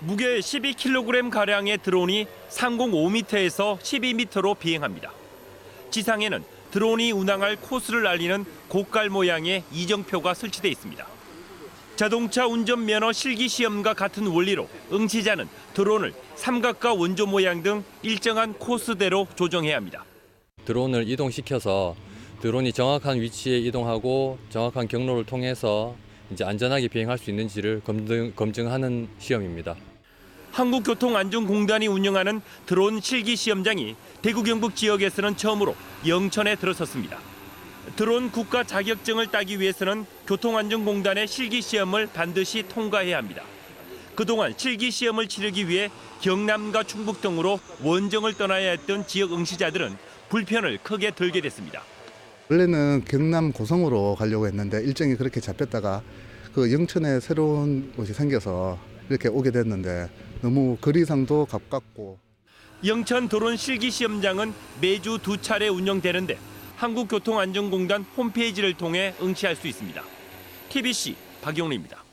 무게 12kg 가량의 드론이 상공 5m에서 12m로 비행합니다. 지상에는 드론이 운항할 코스를 알리는 고깔 모양의 이정표가 설치돼 있습니다. 자동차 운전 면허 실기 시험과 같은 원리로 응시자는 드론을 삼각과 원조 모양 등 일정한 코스대로 조정해야 합니다. 드론을 이동시켜서 드론이 정확한 위치에 이동하고 정확한 경로를 통해서 이제 안전하게 비행할 수 있는지를 검증, 검증하는 시험입니다. 한국교통안전공단이 운영하는 드론 실기 시험장이 대구 경북 지역에서는 처음으로 영천에 들어섰습니다. 드론 국가 자격증을 따기 위해서는 교통안전공단의 실기 시험을 반드시 통과해야 합니다. 그동안 실기 시험을 치르기 위해 경남과 충북 등으로 원정을 떠나야 했던 지역 응시자들은 불편을 크게 들게 됐습니다. 원래는 경남 고성으로 가려고 했는데 일정이 그렇게 잡혔다가 그 영천에 새로운 곳이 생겨서 이렇게 오게 됐는데 너무 거리상도 가깝고 영천 드론 실기 시험장은 매주 두 차례 운영되는데 한국교통안전공단 홈페이지를 통해 응시할 수 있습니다. TBC 박용리입니다.